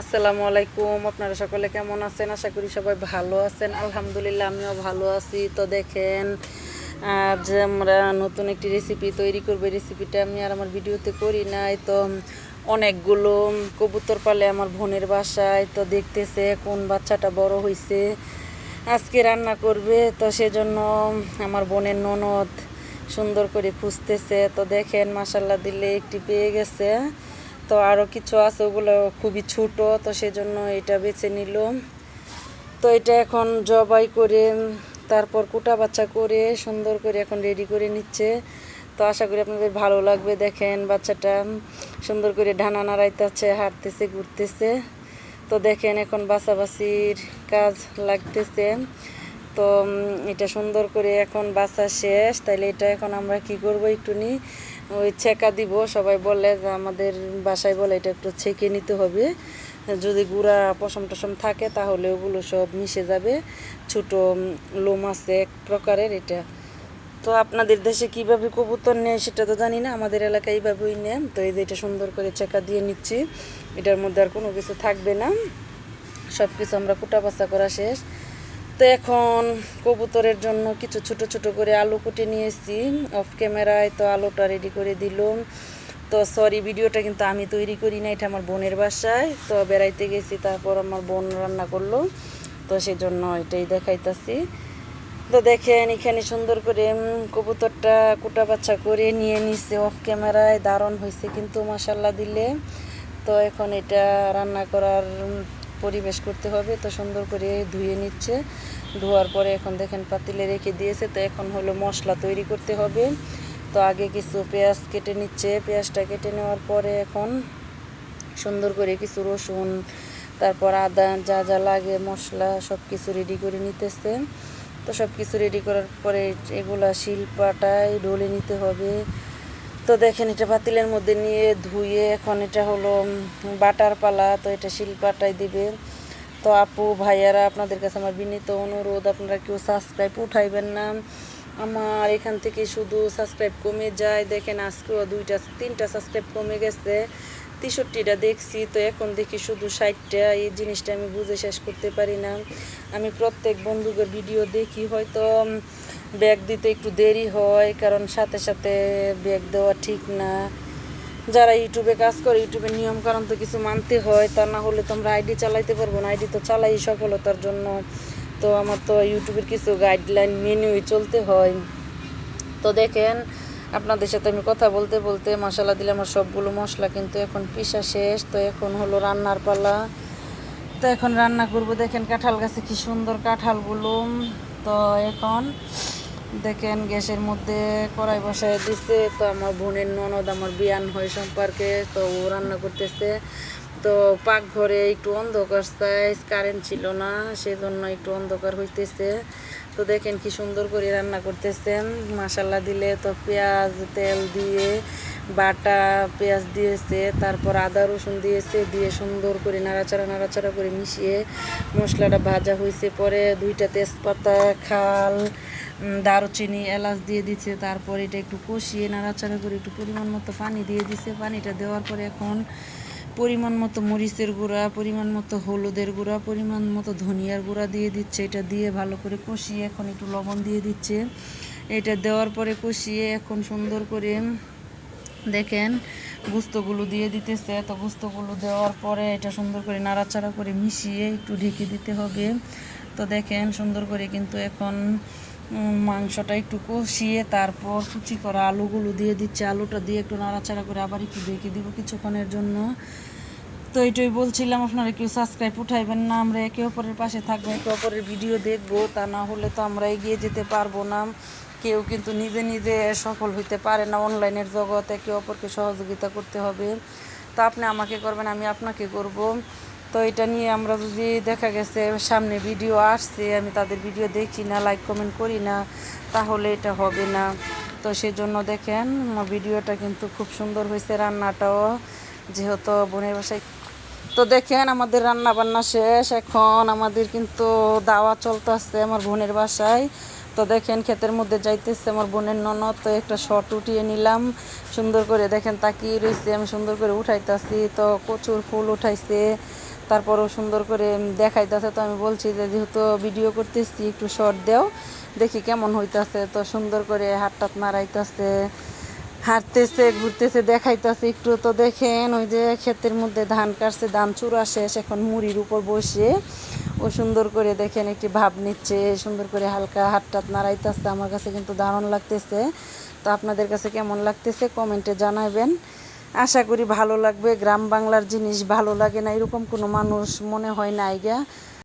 আসসালামু আলাইকুম, আপনারা সকলে কেমন আছেন? আশা করি সবাই ভালো আছেন। আলহামদুলিল্লাহ, আমিও ভালো আছি। তো দেখেন, আজ আমরা নতুন একটি রেসিপি তৈরি করব। রেসিপিটা আমি আর আমার ভিডিওতে করি নাই। তো অনেকগুলো কবুতর পালে আমার বোনের বাসায়। তো দেখতেছে কোন বাচ্চাটা বড় হয়েছে আজকে রান্না করবে। তো সেজন্য আমার বোনের ননদ সুন্দর করে খুঁজতেছে। তো দেখেন মাসাল্লাহ দিলে একটি পেয়ে গেছে। তো আরও কিছু আছে, ওগুলো খুবই ছোট, তো সেজন্য এটা বেছে নিল তো এটা এখন জবাই করে, তারপর কুটা বাচ্চা করে সুন্দর করে এখন রেডি করে নিচ্ছে। তো আশা করি আপনাদের ভালো লাগবে, দেখেন বাচ্চাটা সুন্দর করে ঢানা নাড়াইতেছে, হাঁটতেছে, ঘুরতেছে। তো দেখেন এখন বাছাবাছির কাজ লাগতেছে। তো এটা সুন্দর করে এখন বাসা শেষ, তাইলে এটা এখন আমরা কি করব একটু নি ওই ছেঁকা দিব, সবাই বলে যে আমাদের বাসায় বলে এটা একটু ছেঁকে নিতে হবে। যদি গুঁড়া পশম টসম থাকে তাহলে ওগুলো সব মিশে যাবে। ছোটো লোম আছে এক প্রকারের এটা। তো আপনাদের দেশে কীভাবে কবুতর নেয় সেটা তো জানি না, আমাদের এলাকায় এইভাবেই নেয়। তো এই যে এটা সুন্দর করে চেকা দিয়ে নিচ্ছি, এটার মধ্যে আর কোনো কিছু থাকবে না। সব কিছু আমরা কুটা বাছা করা শেষ। তো এখন কবুতরের জন্য কিছু ছোট ছোট করে আলু কুটে নিয়েছি। অফ ক্যামেরায় তো আলুটা রেডি করে দিলাম। তো সরি ভিডিওটা কিন্তু আমি তৈরি করি না, এটা আমার বোনের বাসায়। তো বেড়াইতে গেছি, তারপর আমার বোন রান্না করল। তো সেই জন্য এটাই দেখাইতাছি। তো দেখেন, এখানে সুন্দর করে কবুতরটা কুটা বাচ্চা করে নিয়ে নিছে অফ ক্যামেরায় দারুণ হয়েছে কিন্তু মশাল্লা দিলে। তো এখন এটা রান্না করার পরিবেশ করতে হবে। তো সুন্দর করে ধুয়ে নিচ্ছে। ধোয়ার পরে এখন দেখেন পাতিলে রেখে দিয়েছে। তো এখন হলো মশলা তৈরি করতে হবে। তো আগে কিছু পেঁয়াজ কেটে নিচ্ছে। পেঁয়াজটা কেটে নেওয়ার পরে এখন সুন্দর করে কিছু রসুন, তারপর আদা, যা যা লাগে, মশলা সব কিছু রেডি করে নিতেছে। তো সব কিছু রেডি করার পরে এগুলা শিলপাটায় ডলে নিতে হবে। তো দেখেন এটা পাতিলের মধ্যে নিয়ে ধুয়ে এখন এটা হলো বাটার পালা, তো এটা শিলপাটায় দিবে। তো আপু, ভাইয়ারা, আপনাদের কাছে আমার বিনীত অনুরোধ, আপনারা কেউ সাবস্ক্রাইব উঠাইবেন না। আমার এখান থেকে শুধু সাবস্ক্রাইব কমে যায়। দেখেন আজকেও দুইটা, তিনটা সাবস্ক্রাইব কমে গেছে। তেষট্টিটা দেখছি, তো এখন দেখি শুধু ষাটটা। এই জিনিসটা আমি বুঝে শেষ করতে পারি না। আমি প্রত্যেক বন্ধুদের ভিডিও দেখি, হয়তো ব্যাগ দিতে একটু দেরি হয়, কারণ সাথে সাথে ব্যাগ দেওয়া ঠিক না। যারা ইউটিউবে কাজ করে ইউটিউবের নিয়ম কারণ তো কিছু মানতে হয়, তা না হলে তো আমরা আইডি চালাইতে পারব না। আইডি তো চালাই সফলতার জন্য। তো আমার তো ইউটিউবের কিছু গাইডলাইন মেনুই চলতে হয়। তো দেখেন, আপনাদের সাথে আমি কথা বলতে বলতে মশলা দিলে আমার সবগুলো মশলা কিন্তু এখন পিসা শেষ। তো এখন হলো রান্নার পালা। তো এখন রান্না করব। দেখেন কাঁঠাল গাছে কি সুন্দর কাঁঠালগুলো। তো এখন দেখেন গ্যাসের মধ্যে কড়াই বসায় দিছে, তো আমার বোনের ননদ আমার বিয়ান হয় সম্পর্কে, তো ও রান্না করতেছে। তো পাকঘরে একটু অন্ধকার সাইজ কারেন্ট ছিল না, সেজন্য একটু অন্ধকার হইতেছে। তো দেখেন কি সুন্দর করে রান্না করতেছে মশালা দিলে তো পেঁয়াজ, তেল দিয়ে বাটা পেঁয়াজ দিয়েছে, তারপর আদা, রসুন দিয়েছে, দিয়ে সুন্দর করে নাড়াচাড়া নাড়াচাড়া করে মিশিয়ে মশলাটা ভাজা হয়েছে পরে দুইটা তেজপাতা, খাল দারুচিনি, এলাচ দিয়ে দিচ্ছে তারপর এটা একটু কষিয়ে, নাড়াচাড়া করে একটু পরিমাণ মতো পানি দিয়ে দিছে। পানিটা দেওয়ার পরে এখন পরিমাণ মতো মরিচের গুঁড়া, পরিমাণ মতো হলুদের গুঁড়া, পরিমাণ মতো ধনিয়ার গুঁড়া দিয়ে দিচ্ছে। এটা দিয়ে ভালো করে কষিয়ে এখন একটু লবণ দিয়ে দিচ্ছে। এটা দেওয়ার পরে কষিয়ে এখন সুন্দর করে দেখেন গুস্তগুলো দিয়ে দিতেছে। তো গুস্তগুলো দেওয়ার পরে এটা সুন্দর করে নাড়াচাড়া করে মিশিয়ে একটু ঢেকে দিতে হবে। তো দেখেন সুন্দর করে কিন্তু এখন মাংসটা একটু কষিয়ে তারপর কুচি করা আলুগুলো দিয়ে দিচ্ছে। আলুটা দিয়ে একটু নাড়াচাড়া করে আবার একটু ঢেকে দিব কিছুক্ষণের জন্য। তো এটাই বলছিলাম, আপনারা কেউ সাবস্ক্রাইব উঠাইবেন না, আমরা একে অপরের পাশে থাকব, একে অপরের ভিডিও দেখব। তা না হলে তো আমরা এগিয়ে যেতে পারব না। কেউ কিন্তু নিজে নিজে সফল হইতে পারে না অনলাইনের জগতে একে অপরকে সহযোগিতা করতে হবে। তা আপনি আমাকে করবেন, আমি আপনাকে করব। তো এটা নিয়ে আমরা যদি দেখা গেছে সামনে ভিডিও আসছে, আমি তাদের ভিডিও দেখি না লাইক কমেন্ট করি না, তাহলে এটা হবে না। তো সেজন্য দেখেন আমার ভিডিওটা কিন্তু খুব সুন্দর হয়েছে রান্নাটাও, যেহেতু বোনের বাসায়। তো দেখেন, আমাদের রান্না বান্না শেষ। এখন আমাদের কিন্তু দাওয়া চলতেছে আমার বোনের বাসায়। তো দেখেন, ক্ষেতের মধ্যে যাইতেছে আমার বোনের ননদ। তো একটা শট উঠিয়ে নিলাম। সুন্দর করে দেখেন তাকিয়ে রয়েছে আমি সুন্দর করে উঠাইতেছি। তো প্রচুর ফুল উঠাইছে। তারপরও সুন্দর করে দেখাইতেছে, তো আমি বলছি যে যেহেতু ভিডিও করতেছি, একটু শর্ট দেও, দেখি কেমন হইতাছে। তো সুন্দর করে হাত টাত নাড়াইতেছে, হাঁটতেছে, ঘুরতেছে, দেখাইতেছে একটু। তো দেখেন, ওই যে ক্ষেতের মধ্যে ধান কাটছে, ধান চূড়া শেষ, এখন মুড়ির উপর বসে। ও সুন্দর করে দেখেন, একটি ভাব নিচ্ছে, সুন্দর করে হালকা হাত টাত নাড়াইতেছে। আমার কাছে কিন্তু দারুণ লাগতেছে। তো আপনাদের কাছে কেমন লাগতেছে, কমেন্টে জানাবেন আশা করি ভালো লাগবে। গ্রাম বাংলার জিনিস ভালো লাগে না, এরকম কোনো মানুষ মনে হয় না আইগা